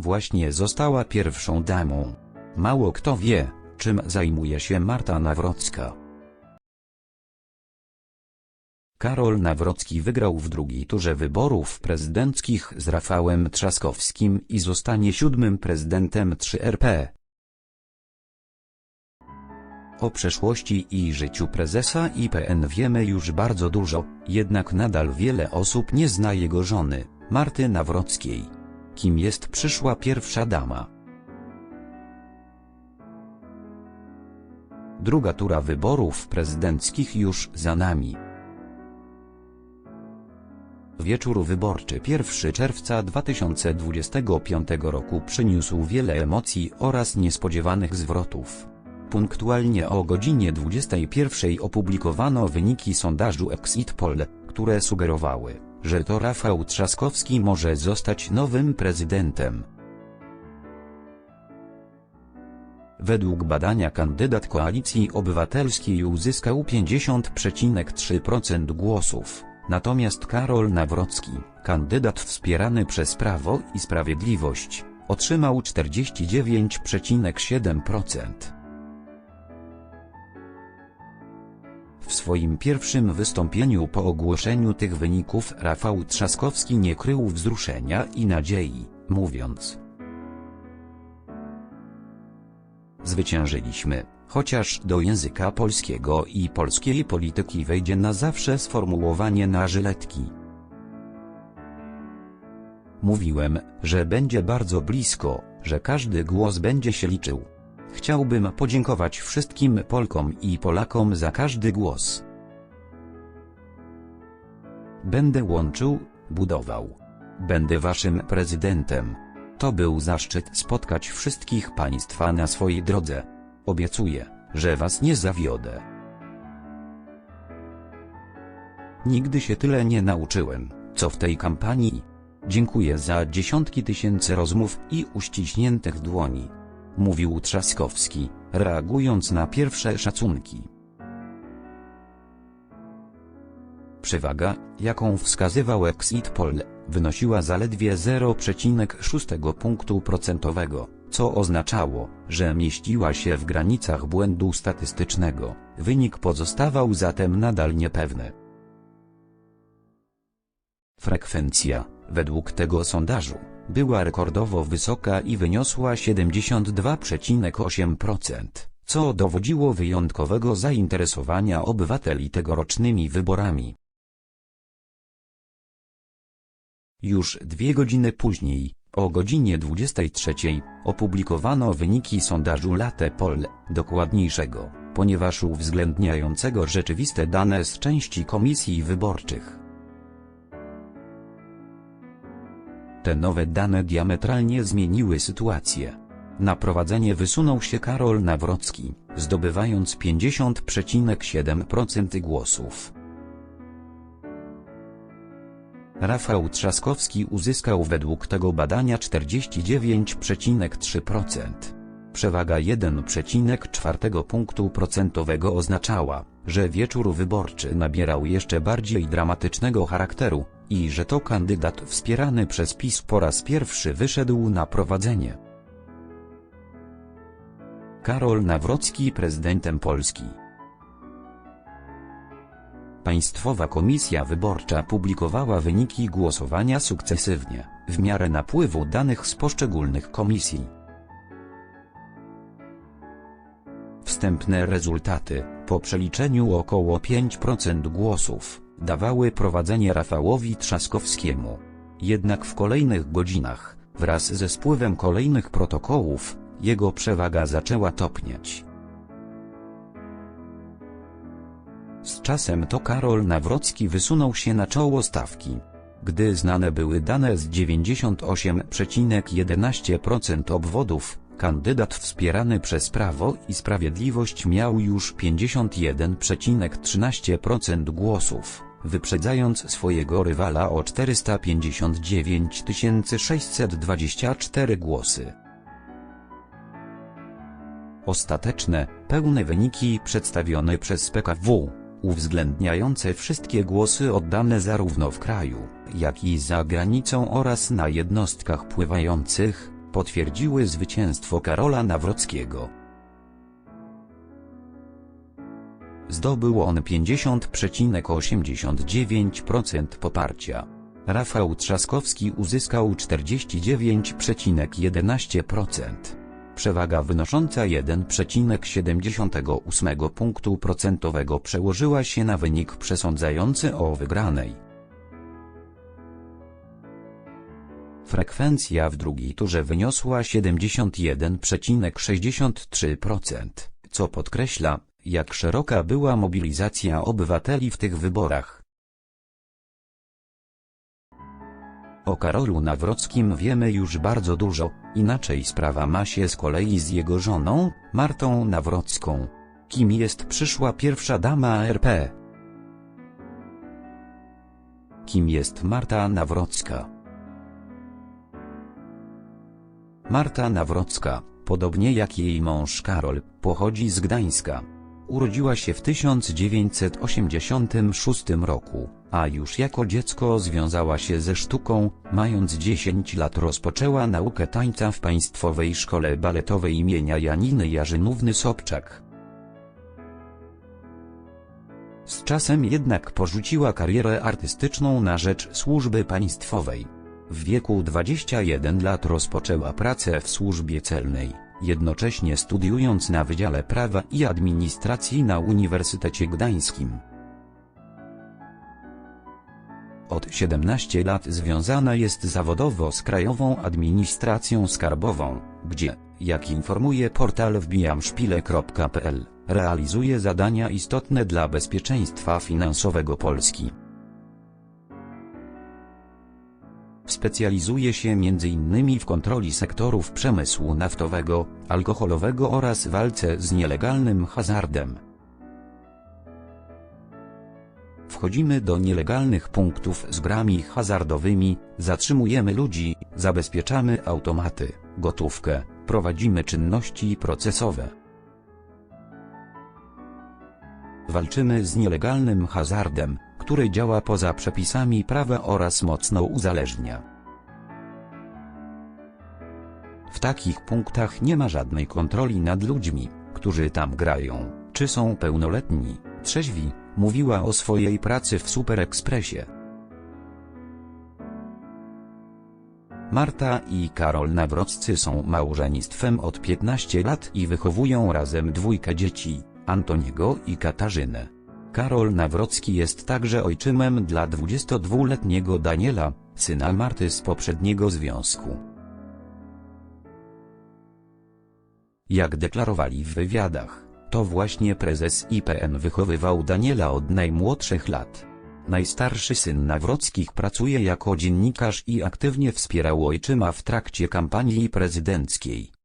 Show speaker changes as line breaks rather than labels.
Właśnie została pierwszą damą. Mało kto wie, czym zajmuje się Marta Nawrocka. Karol Nawrocki wygrał w drugiej turze wyborów prezydenckich z Rafałem Trzaskowskim i zostanie siódmym prezydentem 3RP. O przeszłości i życiu prezesa IPN wiemy już bardzo dużo, jednak nadal wiele osób nie zna jego żony, Marty Nawrockiej. Kim jest przyszła pierwsza dama? Druga tura wyborów prezydenckich już za nami. Wieczór wyborczy 1 czerwca 2025 roku przyniósł wiele emocji oraz niespodziewanych zwrotów. Punktualnie o godzinie 21 opublikowano wyniki sondażu Exit Poll, które sugerowały, że to Rafał Trzaskowski może zostać nowym prezydentem. Według badania kandydat Koalicji Obywatelskiej uzyskał 50,3% głosów, natomiast Karol Nawrocki, kandydat wspierany przez Prawo i Sprawiedliwość, otrzymał 49,7%. Swoim pierwszym wystąpieniu po ogłoszeniu tych wyników Rafał Trzaskowski nie krył wzruszenia i nadziei, mówiąc Zwyciężyliśmy, chociaż do języka polskiego i polskiej polityki wejdzie na zawsze sformułowanie na żyletki. Mówiłem, że będzie bardzo blisko, że każdy głos będzie się liczył. Chciałbym podziękować wszystkim Polkom i Polakom za każdy głos. Będę łączył, budował. Będę waszym prezydentem. To był zaszczyt spotkać wszystkich państwa na swojej drodze. Obiecuję, że was nie zawiodę. Nigdy się tyle nie nauczyłem, co w tej kampanii. Dziękuję za dziesiątki tysięcy rozmów i uściśniętych dłoni. Mówił Trzaskowski, reagując na pierwsze szacunki. Przewaga, jaką wskazywał Exit Poll, wynosiła zaledwie 0,6 punktu procentowego, co oznaczało, że mieściła się w granicach błędu statystycznego. Wynik pozostawał zatem nadal niepewny. Frekwencja, według tego sondażu, była rekordowo wysoka i wyniosła 72,8%, co dowodziło wyjątkowego zainteresowania obywateli tegorocznymi wyborami. Już dwie godziny później, o godzinie 23, opublikowano wyniki sondażu Late Poll, dokładniejszego, ponieważ uwzględniającego rzeczywiste dane z części komisji wyborczych. Te nowe dane diametralnie zmieniły sytuację. Na prowadzenie wysunął się Karol Nawrocki, zdobywając 50,7% głosów. Rafał Trzaskowski uzyskał według tego badania 49,3%. Przewaga 1,4 punktu procentowego oznaczała, że wieczór wyborczy nabierał jeszcze bardziej dramatycznego charakteru i że to kandydat wspierany przez PiS po raz pierwszy wyszedł na prowadzenie. Karol Nawrocki prezydentem Polski Państwowa Komisja Wyborcza publikowała wyniki głosowania sukcesywnie, w miarę napływu danych z poszczególnych komisji. Wstępne rezultaty, po przeliczeniu około 5% głosów, dawały prowadzenie Rafałowi Trzaskowskiemu. Jednak w kolejnych godzinach, wraz ze spływem kolejnych protokołów, jego przewaga zaczęła topnieć. Z czasem to Karol Nawrocki wysunął się na czoło stawki. Gdy znane były dane z 98,11% obwodów, kandydat wspierany przez Prawo i Sprawiedliwość miał już 51,13% głosów, wyprzedzając swojego rywala o 459 624 głosy. Ostateczne, pełne wyniki przedstawione przez PKW uwzględniające wszystkie głosy oddane zarówno w kraju, jak i za granicą oraz na jednostkach pływających, potwierdziły zwycięstwo Karola Nawrockiego. Zdobył on 50,89% poparcia. Rafał Trzaskowski uzyskał 49,11%. Przewaga wynosząca 1,78 punktu procentowego przełożyła się na wynik przesądzający o wygranej. Frekwencja w drugiej turze wyniosła 71,63%, co podkreśla, jak szeroka była mobilizacja obywateli w tych wyborach. O Karolu Nawrockim wiemy już bardzo dużo, inaczej sprawa ma się z kolei z jego żoną, Martą Nawrocką. Kim jest przyszła pierwsza dama RP? Kim jest Marta Nawrocka? Marta Nawrocka, podobnie jak jej mąż Karol, pochodzi z Gdańska. Urodziła się w 1986 roku, a już jako dziecko związała się ze sztuką, mając 10 lat rozpoczęła naukę tańca w Państwowej Szkole Baletowej imienia Janiny Jarzynówny Sobczak. Z czasem jednak porzuciła karierę artystyczną na rzecz służby państwowej. W wieku 21 lat rozpoczęła pracę w służbie celnej, jednocześnie studiując na Wydziale Prawa i Administracji na Uniwersytecie Gdańskim. Od 17 lat związana jest zawodowo z Krajową Administracją Skarbową, gdzie, jak informuje portal wbijamszpile.pl, realizuje zadania istotne dla bezpieczeństwa finansowego Polski. Specjalizuje się m.in. w kontroli sektorów przemysłu naftowego, alkoholowego oraz walce z nielegalnym hazardem. Wchodzimy do nielegalnych punktów z grami hazardowymi, zatrzymujemy ludzi, zabezpieczamy automaty, gotówkę, prowadzimy czynności procesowe. Walczymy z nielegalnym hazardem, który działa poza przepisami prawa oraz mocno uzależnia. W takich punktach nie ma żadnej kontroli nad ludźmi, którzy tam grają, czy są pełnoletni, trzeźwi, mówiła o swojej pracy w Super Expressie. Marta i Karol Nawroccy są małżeństwem od 15 lat i wychowują razem dwójkę dzieci, Antoniego i Katarzynę. Karol Nawrocki jest także ojczymem dla 22-letniego Daniela, syna Marty z poprzedniego związku. Jak deklarowali w wywiadach, to właśnie prezes IPN wychowywał Daniela od najmłodszych lat. Najstarszy syn Nawrockich pracuje jako dziennikarz i aktywnie wspierał ojczyma w trakcie kampanii prezydenckiej.